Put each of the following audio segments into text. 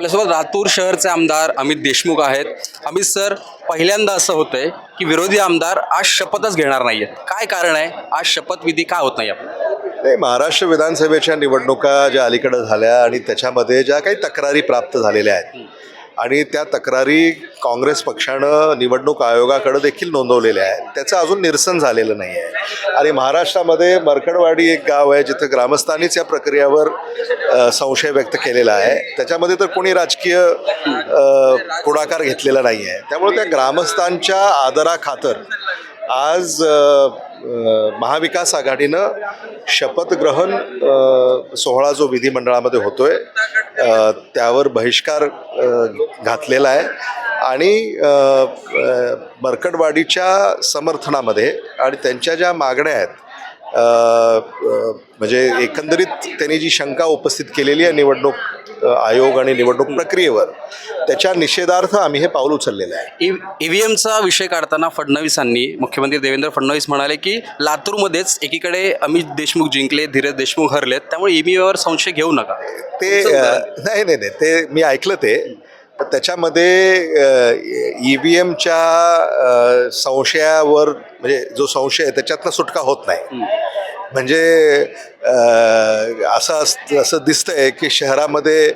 आपल्यासोबत लातूर शहरचे आमदार अमित देशमुख आहेत. अमित सर पहिल्यांदा असं होतंय की विरोधी आमदार आज शपथच घेणार नाहीयेत. काय कारण आहे? आज शपथविधी का होत नाही आपला नाही महाराष्ट्र विधानसभेच्या निवडणुका ज्या अलीकडे झाल्या आणि त्याच्यामध्ये ज्या काही तक्रारी प्राप्त झालेल्या आहेत आणि त्या तक्रारी काँग्रेस पक्षानं निवडणूक आयोगाकडे देखील नोंदवलेल्या आहेत. त्याचं अजून निरसन झालेलं नाही आहे. आणि महाराष्ट्रामध्ये मरकडवाडी एक गाव आहे जिथं ग्रामस्थांनीच या प्रक्रियावर संशय व्यक्त केलेला आहे. त्याच्यामध्ये तर कोणी राजकीय पुढाकार घेतलेला नाही आहे. त्यामुळे त्या ग्रामस्थांच्या आदराखातर आज महाविकास आघाडीनं शपथग्रहण सोहळा जो विधिमंडळामध्ये होतोय त्यावर बहिष्कार घातलेला आहे. आणि मरकटवाडीच्या समर्थनामध्ये आणि त्यांच्या ज्या मागण्या आहेत म्हणजे एकंदरीत त्यांनी जी शंका उपस्थित केलेली आहे निवडणूक आयोग आणि निवडणूक प्रक्रियेवर त्याच्या निषेधार्थ आम्ही हे पाऊल उचललेलं आहे. ईव्हीएमचा विषय काढताना फडणवीसांनी मुख्यमंत्री देवेंद्र फडणवीस म्हणाले की लातूरमध्येच एकीकडे अमित देशमुख जिंकले धीरज देशमुख हरलेत त्यामुळे ईव्हीएमवर संशय घेऊ नका. ते नाही नाही नाही ते मी ऐकलं ते. त्याच्यामध्ये ई व्ही एमच्या संशयावर म्हणजे जो संशय आहे त्याच्यातनं सुटका होत नाही. म्हणजे असं अस दिसतंय की शहरामध्ये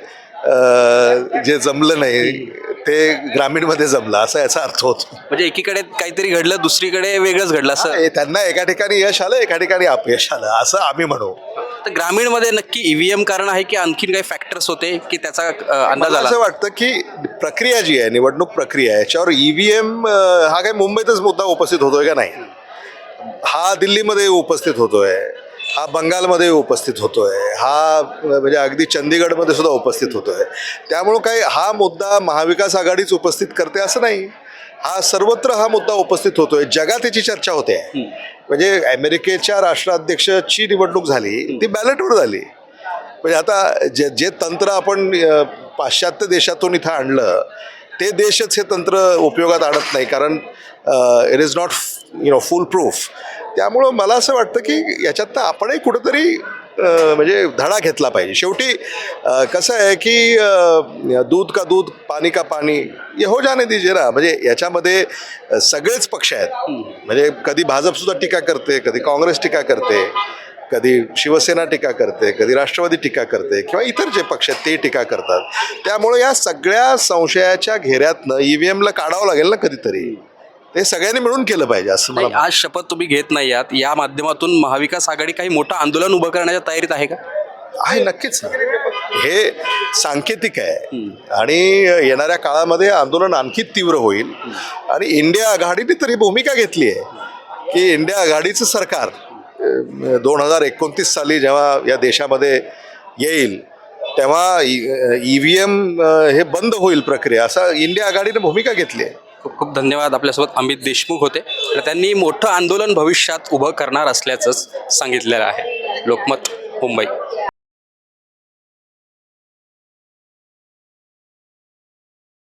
जे जमलं नाही ते ग्रामीणमध्ये जमलं असा याचा अर्थ होतो. म्हणजे एकीकडे काहीतरी घडलं दुसरीकडे वेगळंच घडलं असं? त्यांना एका ठिकाणी यश आलं एका ठिकाणी अपयश आलं असं आम्ही म्हणू. तर ग्रामीणमध्ये नक्की ईव्हीएम कारण आहे की आणखीन काही फॅक्टर्स होते की त्याचा अ, अंदाज मला आला? असं वाटतं की प्रक्रिया जी आहे निवडणूक प्रक्रिया आहे याच्यावर ईव्हीएम हा काही मुंबईतच मुद्दा उपस्थित होतोय का नाही? हा दिल्लीमध्ये उपस्थित होतोय हा बंगालमध्ये उपस्थित होतोय हा म्हणजे अगदी चंदीगडमध्ये सुद्धा उपस्थित होतोय. त्यामुळं काही हा मुद्दा महाविकास आघाडीच उपस्थित करते असं नाही. हा सर्वत्र हा मुद्दा उपस्थित होतोय. जगात याची चर्चा होते. म्हणजे अमेरिकेच्या राष्ट्राध्यक्षाची निवडणूक झाली ती बॅलेटवर झाली. म्हणजे आता जे जे तंत्र आपण पाश्चात्य देशातून इथं आणलं ते देशच हे तंत्र उपयोगात आणत नाही. कारण it is not you know full proof त्यामुळं मला असं वाटतं की याच्यातनं आपणही कुठंतरी म्हणजे धडा घेतला पाहिजे. शेवटी कसं आहे की दूध का दूध पाणी का पाणी हे हो जाने दीजिए ना. म्हणजे याच्यामध्ये सगळेच पक्ष आहेत. म्हणजे कधी भाजपसुद्धा टीका करते कधी काँग्रेस टीका करते कधी शिवसेना टीका करते कधी राष्ट्रवादी टीका करते किंवा इतर जे पक्ष आहेत ते टीका करतात. त्यामुळे या सगळ्या संशयाच्या घेऱ्यातनं ई व्ही एमला काढावं लागेल ना कधीतरी. ते सगळ्यांनी मिळून केलं पाहिजे असं मला नाही, आज शपथ तुम्ही घेत नाही आहात. या माध्यमातून महाविकास आघाडी काही मोठं आंदोलन उभं करण्याच्या तयारीत आहे का? आहे नक्कीच ना. हे सांकेतिक आहे. आणि येणाऱ्या काळामध्ये आंदोलन आणखी तीव्र होईल. आणि इंडिया आघाडीने तर भूमिका घेतली आहे की इंडिया आघाडीचं सरकार दोन हजार एकोणतीस साली जेव्हा या देशामध्ये येईल तेव्हा ई व्ही एम हे बंद होईल प्रक्रिया. असं इंडिया आघाडीने भूमिका घेतली आहे. खूप खूप धन्यवाद आपल्यासोबत अमित देशमुख होते. तर त्यांनी मोठं आंदोलन भविष्यात उभं करणार असल्याचंच सांगितलेलं आहे. लोकमत मुंबई.